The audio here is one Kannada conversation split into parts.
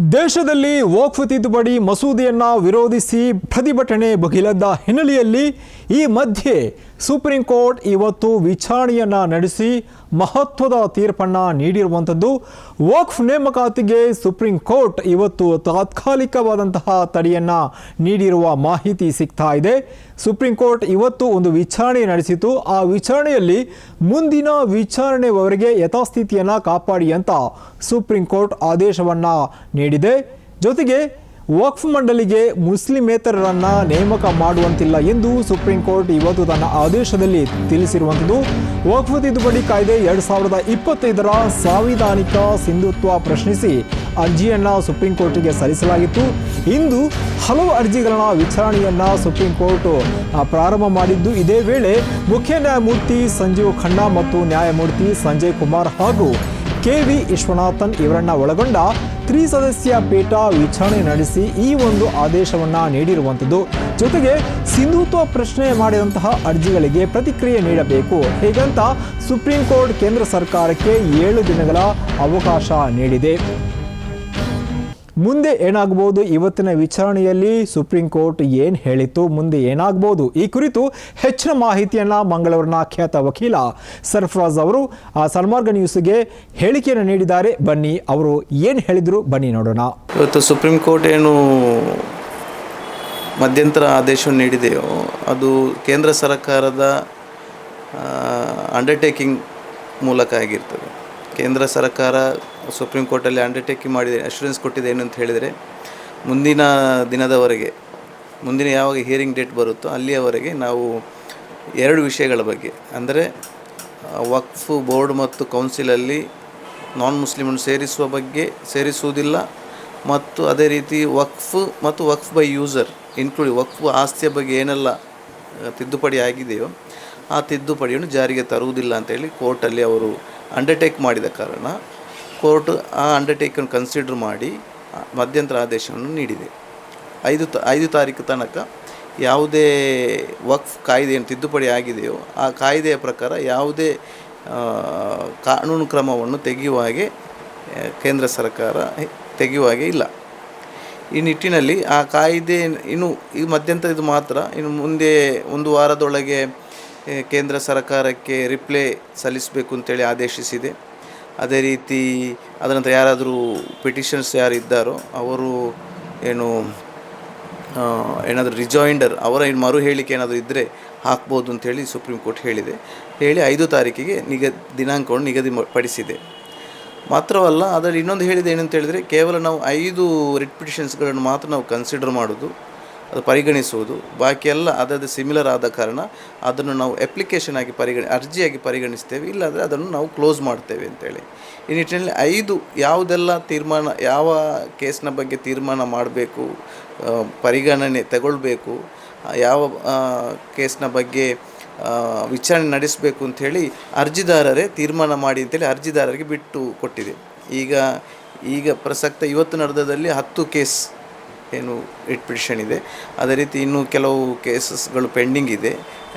ದೇಶದಲ್ಲಿ ವಕ್ಫ್ ತಿದ್ದುಪಡಿ ಮಸೂದೆಯನ್ನು ವಿರೋಧಿಸಿ ಪ್ರತಿಭಟನೆ ಬಗಿಲದ್ದ ಹಿನ್ನೆಲೆಯಲ್ಲಿ ಈ ಮಧ್ಯೆ ಸುಪ್ರೀಂ ಕೋರ್ಟ್ ಇವತ್ತು ವಿಚಾರಣೆಯನ್ನು ನಡೆಸಿ ಮಹತ್ವದ ತೀರ್ಪನ್ನ ನೀಡಿರುವಂಥದ್ದು. ವಕ್ಫ್ ನೇಮಕಾತಿಗೆ ಸುಪ್ರೀಂ ಕೋರ್ಟ್ ಇವತ್ತು ತಾತ್ಕಾಲಿಕವಾದಂತಹ ತಡೆಯನ್ನು ನೀಡಿರುವ ಮಾಹಿತಿ ಸಿಗ್ತಾ ಇದೆ. ಸುಪ್ರೀಂ ಕೋರ್ಟ್ ಇವತ್ತು ಒಂದು ವಿಚಾರಣೆ ನಡೆಸಿತು. ಆ ವಿಚಾರಣೆಯಲ್ಲಿ ಮುಂದಿನ ವಿಚಾರಣೆವರೆಗೆ ಯಥಾಸ್ಥಿತಿಯನ್ನು ಕಾಪಾಡಿ ಅಂತ ಸುಪ್ರೀಂ ಕೋರ್ಟ್ ಆದೇಶವನ್ನ ನೀಡಿದೆ. ಜೊತೆಗೆ ವಕ್ಫ್ ಮಂಡಳಿಗೆ ಮುಸ್ಲಿಮೇತರರನ್ನ ನೇಮಕ ಮಾಡುವಂತಿಲ್ಲ ಎಂದು ಸುಪ್ರೀಂ ಕೋರ್ಟ್ ಇವತ್ತು ತನ್ನ ಆದೇಶದಲ್ಲಿ ತಿಳಿಸಿರುವಂಥದ್ದು. ವಕ್ಫ್ ತಿದ್ದುಪಡಿ ಕಾಯ್ದೆ ಎರಡ್ ಸಾವಿರದ ಇಪ್ಪತ್ತೈದರ ಸಾಂವಿಧಾನಿಕ ಸಿಂಧುತ್ವ ಪ್ರಶ್ನಿಸಿ ಅರ್ಜಿಯನ್ನು ಸುಪ್ರೀಂ ಕೋರ್ಟಿಗೆ ಸಲ್ಲಿಸಲಾಗಿತ್ತು. ಇಂದು ಹಲವು ಅರ್ಜಿಗಳ ವಿಚಾರಣೆಯನ್ನು ಸುಪ್ರೀಂ ಕೋರ್ಟ್ ಪ್ರಾರಂಭ ಮಾಡಿದ್ದು. ಇದೇ ವೇಳೆ ಮುಖ್ಯ ನ್ಯಾಯಮೂರ್ತಿ ಸಂಜೀವ್ ಖನ್ನಾ ಮತ್ತು ನ್ಯಾಯಮೂರ್ತಿ ಸಂಜಯ್ ಕುಮಾರ್ ಹಾಗೂ ಕೆ ವಿ ವಿಶ್ವನಾಥನ್ ಇವರನ್ನ ಒಳಗೊಂಡ ತ್ರಿಸದಸ್ಯ ಪೀಠ ವಿಚಾರಣೆ ನಡೆಸಿ ಈ ಒಂದು ಆದೇಶವನ್ನ ನೀಡಿರುವಂಥದ್ದು. ಜೊತೆಗೆ ಸಿಂಧುತ್ವ ಪ್ರಶ್ನೆ ಮಾಡಿದಂತಹ ಅರ್ಜಿಗಳಿಗೆ ಪ್ರತಿಕ್ರಿಯೆ ನೀಡಬೇಕು. ಹೀಗಂತ ಸುಪ್ರೀಂ ಕೋರ್ಟ್ ಕೇಂದ್ರ ಸರ್ಕಾರಕ್ಕೆ ಏಳು ದಿನಗಳ ಅವಕಾಶ ನೀಡಿದೆ. ಮುಂದೆ ಏನಾಗಬಹುದು ಇವತ್ತಿನ ವಿಚಾರಣೆಯಲ್ಲಿ ಸುಪ್ರೀಂ ಕೋರ್ಟ್ ಏನು ಹೇಳಿತ್ತು? ಮುಂದೆ ಏನಾಗಬಹುದು ಈ ಕುರಿತು ಹೆಚ್ಚಿನ ಮಾಹಿತಿಯನ್ನ ಮಂಗಳೂರಿನ ಖ್ಯಾತ ವಕೀಲ ಸರ್ಫರಾಜ್ ಅವರು ಆ ಸನ್ಮಾರ್ಗ ನ್ಯೂಸ್ಗೆ ಹೇಳಿಕೆಯನ್ನು ನೀಡಿದ್ದಾರೆ. ಬನ್ನಿ, ಅವರು ಏನು ಹೇಳಿದರು? ಬನ್ನಿ ನೋಡೋಣ. ಇವತ್ತು ಸುಪ್ರೀಂ ಕೋರ್ಟ್ ಏನು ಮಧ್ಯಂತರ ಆದೇಶವನ್ನು ನೀಡಿದೆಯೋ, ಅದು ಕೇಂದ್ರ ಸರ್ಕಾರದ ಅಂಡರ್ಟೇಕಿಂಗ್ ಮೂಲಕ ಆಗಿರ್ತದೆ. ಕೇಂದ್ರ ಸರ್ಕಾರ ಸುಪ್ರೀಂ ಕೋರ್ಟಲ್ಲಿ ಅಂಡರ್ಟೇಕಿಂಗ್ ಮಾಡಿದೆ ಅಶ್ಯೂರೆನ್ಸ್ ಕೊಟ್ಟಿದೆ ಏನು ಅಂತ ಹೇಳಿದರೆ, ಮುಂದಿನ ದಿನದವರೆಗೆ, ಮುಂದಿನ ಯಾವಾಗ ಹಿಯರಿಂಗ್ ಡೇಟ್ ಬರುತ್ತೋ ಅಲ್ಲಿಯವರೆಗೆ ನಾವು ಎರಡು ವಿಷಯಗಳ ಬಗ್ಗೆ, ಅಂದರೆ ವಕ್ಫ್ ಬೋರ್ಡ್ ಮತ್ತು ಕೌನ್ಸಿಲಲ್ಲಿ ನಾನ್ ಮುಸ್ಲಿಮನ್ನು ಸೇರಿಸುವ ಬಗ್ಗೆ ಸೇರಿಸುವುದಿಲ್ಲ, ಮತ್ತು ಅದೇ ರೀತಿ ವಕ್ಫ್ ಮತ್ತು waqf by user include waqf ಆಸ್ತಿಯ ಬಗ್ಗೆ ಏನೆಲ್ಲ ತಿದ್ದುಪಡಿ ಆಗಿದೆಯೋ, ಆ ತಿದ್ದುಪಡಿಯನ್ನು ಜಾರಿಗೆ ತರುವುದಿಲ್ಲ ಅಂತೇಳಿ ಕೋರ್ಟಲ್ಲಿ ಅವರು ಅಂಡರ್ಟೇಕ್ ಮಾಡಿದ ಕಾರಣ ಕೋರ್ಟ್ ಆ ಅಂಡರ್ಟೇಕನ್ನು ಕನ್ಸಿಡರ್ ಮಾಡಿ ಮಧ್ಯಂತರ ಆದೇಶವನ್ನು ನೀಡಿದೆ. ಐದು ತ, ಐದು ತಾರೀಕು ತನಕ ಯಾವುದೇ ವಕ್ಫ್ ಕಾಯ್ದೆಯನ್ನು ತಿದ್ದುಪಡಿ ಆಗಿದೆಯೋ, ಆ ಕಾಯ್ದೆಯ ಪ್ರಕಾರ ಯಾವುದೇ ಕಾನೂನು ಕ್ರಮವನ್ನು ತೆಗೆಯುವ ಹಾಗೆ ಕೇಂದ್ರ ಸರ್ಕಾರ ತೆಗೆಯುವ ಹಾಗೆ ಇಲ್ಲ. ಈ ನಿಟ್ಟಿನಲ್ಲಿ ಆ ಕಾಯ್ದೆ ಇನ್ನು, ಈ ಮಧ್ಯಂತರ ಇದು ಮಾತ್ರ, ಇನ್ನು ಮುಂದೆ ಒಂದು ವಾರದೊಳಗೆ ಕೇಂದ್ರ ಸರ್ಕಾರಕ್ಕೆ ರಿಪ್ಲೈ ಸಲ್ಲಿಸಬೇಕು ಅಂತೇಳಿ ಆದೇಶಿಸಿದೆ. ಅದೇ ರೀತಿ ಅದರ ನಂತರ ಯಾರಾದರೂ ಪಿಟಿಷನ್ಸ್ ಯಾರು ಇದ್ದಾರೋ ಅವರು ಏನು ಏನಾದರೂ ರಿಜಾಯಿಂಡರ್ ಅವರ ಏನು ಮರು ಹೇಳಿಕೆ ಏನಾದರೂ ಇದ್ದರೆ ಹಾಕ್ಬೋದು ಅಂತೇಳಿ ಸುಪ್ರೀಂ ಕೋರ್ಟ್ ಹೇಳಿದೆ. ಹೇಳಿ ಐದು ತಾರೀಕಿಗೆ ನಿಗ, ದಿನಾಂಕವನ್ನು ನಿಗದಿ ಪಡಿಸಿದೆ ಮಾತ್ರವಲ್ಲ, ಅದರಲ್ಲಿ ಇನ್ನೊಂದು ಹೇಳಿದೆ ಏನಂತ ಹೇಳಿದರೆ, ಕೇವಲ ನಾವು ಐದು ರಿಟ್ ಪಿಟಿಷನ್ಸ್ಗಳನ್ನು ಮಾತ್ರ ನಾವು ಕನ್ಸಿಡರ್ ಮಾಡೋದು. ಅದು ಪರಿಗಣಿಸುವುದು. ಬಾಕಿ ಎಲ್ಲ ಅದರದ್ದು ಸಿಮಿಲರ್ ಆದ ಕಾರಣ ಅದನ್ನು ನಾವು ಅಪ್ಲಿಕೇಶನ್ ಆಗಿ ಪರಿಗಣಿ, ಅರ್ಜಿಯಾಗಿ ಪರಿಗಣಿಸ್ತೇವೆ. ಇಲ್ಲಾಂದರೆ ಅದನ್ನು ನಾವು ಕ್ಲೋಸ್ ಮಾಡ್ತೇವೆ ಅಂತೇಳಿ. ಈ ನಿಟ್ಟಿನಲ್ಲಿ ಐದು ಯಾವುದೆಲ್ಲ ತೀರ್ಮಾನ, ಯಾವ ಕೇಸ್ನ ಬಗ್ಗೆ ತೀರ್ಮಾನ ಮಾಡಬೇಕು ಪರಿಗಣನೆ ತಗೊಳ್ಬೇಕು, ಯಾವ ಕೇಸ್ನ ಬಗ್ಗೆ ವಿಚಾರಣೆ ನಡೆಸಬೇಕು ಅಂಥೇಳಿ ಅರ್ಜಿದಾರರೇ ತೀರ್ಮಾನ ಮಾಡಿ ಅಂತೇಳಿ ಅರ್ಜಿದಾರರಿಗೆ ಬಿಟ್ಟು ಕೊಟ್ಟಿದೆ. ಈಗ ಈಗ ಪ್ರಸಕ್ತ ಇವತ್ತು ನಡೆದದಲ್ಲಿ ಹತ್ತು ಕೇಸ್ ಏನು ರಿಟ್ ಪಿಟಿಷನ್ ಇದೆ. ಅದೇ ರೀತಿ ಇನ್ನೂ ಕೆಲವು ಕೇಸಸ್ಗಳು ಪೆಂಡಿಂಗ್ ಇದೆ.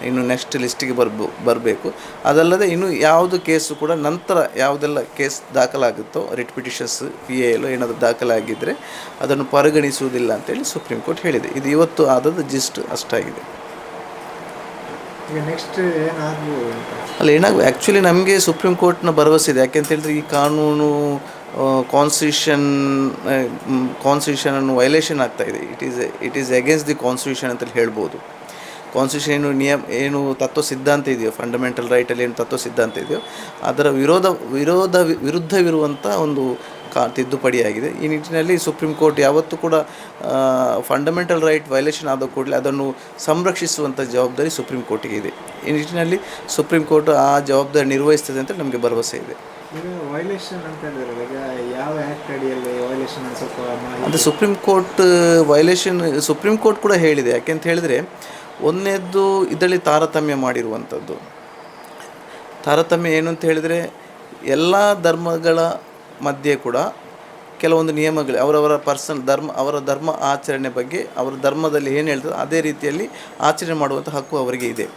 ಇನ್ನು ನೆಕ್ಸ್ಟ್ ಲಿಸ್ಟಿಗೆ ಬರ್ಬೋ ಬರಬೇಕು. ಅದಲ್ಲದೆ ಇನ್ನು ಯಾವುದು ಕೇಸು ಕೂಡ ನಂತರ ಯಾವುದೆಲ್ಲ ಕೇಸ್ ದಾಖಲಾಗುತ್ತೋ ರಿಟ್ ಪಿಟಿಷನ್ಸ್ ಪಿ ಎ ಎಲ್ಲೋ ಏನಾದರೂ ದಾಖಲಾಗಿದ್ದರೆ ಅದನ್ನು ಪರಿಗಣಿಸುವುದಿಲ್ಲ ಅಂತೇಳಿ ಸುಪ್ರೀಂ ಕೋರ್ಟ್ ಹೇಳಿದೆ. ಇದು ಇವತ್ತು ಆದದ್ದು ಜಿಸ್ಟ್ ಅಷ್ಟಾಗಿದೆ. ನೆಕ್ಸ್ಟ್ ಅಲ್ಲ ಏನಾಗ ಆ್ಯಕ್ಚುಲಿ ನಮಗೆ ಸುಪ್ರೀಂ ಕೋರ್ಟ್ನ ಭರವಸೆ ಇದೆ. ಯಾಕೆಂತ ಹೇಳಿದ್ರೆ ಈ ಕಾನೂನು ಕಾನ್ಸ್ಟಿಟ್ಯೂಷನ್ ಅನ್ನು ವೈಲೇಷನ್ ಆಗ್ತಾ ಇದೆ. It is it is against the constitution ಅಂತಲೇ ಹೇಳ್ಬೋದು. ಕಾನ್ಸ್ಟಿಟ್ಯೂಷನ್ ಏನು ನಿಯಮ, ಏನು ತತ್ವ ಸಿದ್ಧಾಂತ ಇದೆಯೋ ಫಂಡಮೆಂಟಲ್ ರೈಟಲ್ಲಿ ಏನು ತತ್ವ ಸಿದ್ಧಾಂತ ಇದೆಯೋ, ಅದರ ವಿರೋಧ ವಿರೋಧ ವಿರುದ್ಧವಿರುವಂಥ ಒಂದು ಕಾ ತಿದ್ದುಪಡಿಯಾಗಿದೆ ಈ ನಿಟ್ಟಿನಲ್ಲಿ ಸುಪ್ರೀಂ ಕೋರ್ಟ್ ಯಾವತ್ತೂ ಕೂಡ ಫಂಡಮೆಂಟಲ್ ರೈಟ್ ವೈಲೇಷನ್ ಆದ ಕೂಡಲೇ ಅದನ್ನು ಸಂರಕ್ಷಿಸುವಂಥ ಜವಾಬ್ದಾರಿ ಸುಪ್ರೀಂ ಕೋರ್ಟಿಗೆ ಇದೆ. ಈ ನಿಟ್ಟಿನಲ್ಲಿ ಸುಪ್ರೀಂ ಕೋರ್ಟ್ ಆ ಜವಾಬ್ದಾರಿ ನಿರ್ವಹಿಸ್ತದೆ ಅಂತ ನಮಗೆ ಭರವಸೆ ಇದೆ. ಅಂತ ಹೇಳಿದ್ರಲ್ಲ ಈಗ ಯಾವ ಅಂತ ಸ್ವಲ್ಪ supreme court violation supreme court ಕೂಡ ಹೇಳಿದೆ. ಯಾಕೆಂತ ಹೇಳಿದರೆ, ಒಂದನೇದ್ದು ಇದರಲ್ಲಿ ತಾರತಮ್ಯ ಮಾಡಿರುವಂಥದ್ದು ತಾರತಮ್ಯ ಏನು ಅಂತ ಹೇಳಿದರೆ, ಎಲ್ಲ ಧರ್ಮಗಳ ಮಧ್ಯೆ ಕೂಡ ಕೆಲವೊಂದು ನಿಯಮಗಳು, ಅವರವರ ಪರ್ಸನ್ ಧರ್ಮ, ಅವರ ಧರ್ಮ ಆಚರಣೆ ಬಗ್ಗೆ, ಅವರ ಧರ್ಮದಲ್ಲಿ ಏನು ಹೇಳ್ತದೆ, ಅದೇ ರೀತಿಯಲ್ಲಿ ಆಚರಣೆ ಮಾಡುವಂಥ ಹಕ್ಕು ಅವರಿಗೆ ಇದೆ.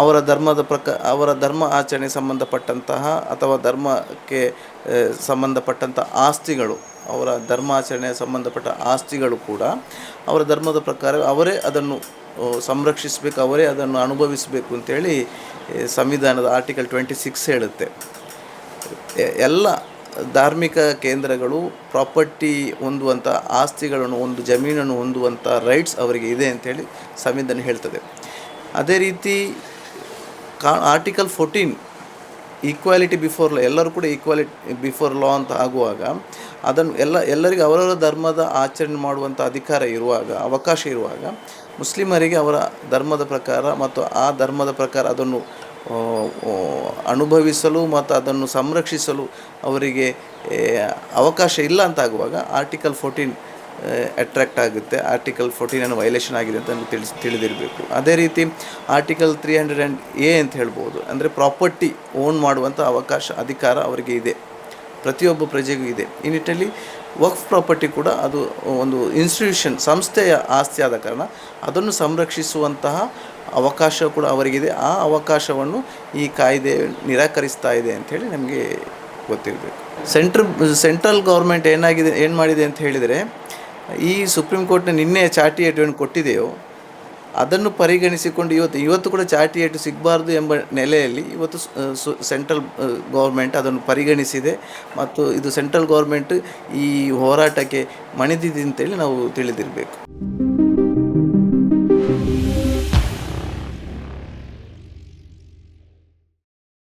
ಅವರ ಧರ್ಮದ ಪ್ರಕ, ಅವರ ಧರ್ಮ ಆಚರಣೆ ಸಂಬಂಧಪಟ್ಟಂತಹ ಅಥವಾ ಧರ್ಮಕ್ಕೆ ಸಂಬಂಧಪಟ್ಟಂಥ ಆಸ್ತಿಗಳು, ಅವರ ಧರ್ಮಾಚರಣೆಯ ಸಂಬಂಧಪಟ್ಟ ಆಸ್ತಿಗಳು ಕೂಡ ಅವರ ಧರ್ಮದ ಪ್ರಕಾರ ಅವರೇ ಅದನ್ನು ಸಂರಕ್ಷಿಸಬೇಕು, ಅವರೇ ಅದನ್ನು ಅನುಭವಿಸಬೇಕು ಅಂತೇಳಿ ಸಂವಿಧಾನದ ಆರ್ಟಿಕಲ್ ಟ್ವೆಂಟಿ ಸಿಕ್ಸ್ ಹೇಳುತ್ತೆ. ಎಲ್ಲ ಧಾರ್ಮಿಕ ಕೇಂದ್ರಗಳು ಪ್ರಾಪರ್ಟಿ ಹೊಂದುವಂಥ ಆಸ್ತಿಗಳನ್ನು ಒಂದು ಜಮೀನನ್ನು ಹೊಂದುವಂಥ ರೈಟ್ಸ್ ಅವರಿಗೆ ಇದೆ ಅಂತೇಳಿ ಸಂವಿಧಾನ ಹೇಳ್ತದೆ. ಅದೇ ರೀತಿ ಕಾ article fourteen equality before law ಎಲ್ಲರೂ ಕೂಡ ಈಕ್ವಾಲಿಟಿ ಬಿಫೋರ್ ಲಾ ಅಂತ ಆಗುವಾಗ ಅದನ್ನು ಎಲ್ಲ, ಎಲ್ಲರಿಗೂ ಅವರವರ ಧರ್ಮದ ಆಚರಣೆ ಮಾಡುವಂಥ ಅಧಿಕಾರ ಇರುವಾಗ, ಅವಕಾಶ ಇರುವಾಗ ಮುಸ್ಲಿಮರಿಗೆ ಅವರ ಧರ್ಮದ ಪ್ರಕಾರ ಮತ್ತು ಆ ಧರ್ಮದ ಪ್ರಕಾರ ಅದನ್ನು ಅನುಭವಿಸಲು ಮತ್ತು ಅದನ್ನು ಸಂರಕ್ಷಿಸಲು ಅವರಿಗೆ ಅವಕಾಶ ಇಲ್ಲ ಅಂತ ಆಗುವಾಗ ಆರ್ಟಿಕಲ್ ಫೋರ್ಟೀನ್ ಅಟ್ರಾಕ್ಟ್ ಆಗುತ್ತೆ. ಆರ್ಟಿಕಲ್ ಫೋರ್ಟೀನನ್ನು ವೈಲೇಷನ್ ಆಗಿದೆ ಅಂತ ನಮಗೆ ತಿಳಿಸಿ, ತಿಳಿದಿರಬೇಕು. ಅದೇ ರೀತಿ article three hundred and A ಅಂತ ಹೇಳ್ಬೋದು. ಅಂದರೆ ಪ್ರಾಪರ್ಟಿ ಓನ್ ಮಾಡುವಂಥ ಅವಕಾಶ, ಅಧಿಕಾರ ಅವರಿಗೆ ಇದೆ. ಪ್ರತಿಯೊಬ್ಬ ಪ್ರಜೆಗೂ ಇದೆ. ಈ ನಿಟ್ಟಿನಲ್ಲಿ ವಕ್ಫ್ ಪ್ರಾಪರ್ಟಿ ಕೂಡ ಅದು ಒಂದು ಇನ್ಸ್ಟಿಟ್ಯೂಷನ್ ಸಂಸ್ಥೆಯ ಆಸ್ತಿ ಆದ ಕಾರಣ ಅದನ್ನು ಸಂರಕ್ಷಿಸುವಂತಹ ಅವಕಾಶ ಕೂಡ ಅವರಿಗಿದೆ ಆ ಅವಕಾಶವನ್ನು ಈ ಕಾಯ್ದೆ ನಿರಾಕರಿಸ್ತಾ ಇದೆ ಅಂಥೇಳಿ ನಮಗೆ ಗೊತ್ತಿರಬೇಕು. ಸೆಂಟ್ರ್ ಸೆಂಟ್ರಲ್ ಗೌರ್ಮೆಂಟ್ ಏನಾಗಿದೆ, ಏನು ಮಾಡಿದೆ ಅಂತ ಹೇಳಿದರೆ ಈ ಸುಪ್ರೀಂ ಕೋರ್ಟ್ನ ನಿನ್ನೆ ಚಾಟಿ ಏಟು ಕೊಟ್ಟಿದೆಯೋ, ಅದನ್ನು ಪರಿಗಣಿಸಿಕೊಂಡು ಇವತ್ತು ಇವತ್ತು ಕೂಡ ಚಾಟಿ ಏಟು ಸಿಗಬಾರ್ದು ಎಂಬ ನೆಲೆಯಲ್ಲಿ ಇವತ್ತು ಸೆಂಟ್ರಲ್ ಗೌರ್ಮೆಂಟ್ ಅದನ್ನು ಪರಿಗಣಿಸಿದೆ. ಮತ್ತು ಇದು ಸೆಂಟ್ರಲ್ ಗೌರ್ಮೆಂಟ್ ಈ ಹೋರಾಟಕ್ಕೆ ಮಣಿದಿದೆ ಅಂತೇಳಿ ನಾವು ತಿಳಿದಿರಬೇಕು.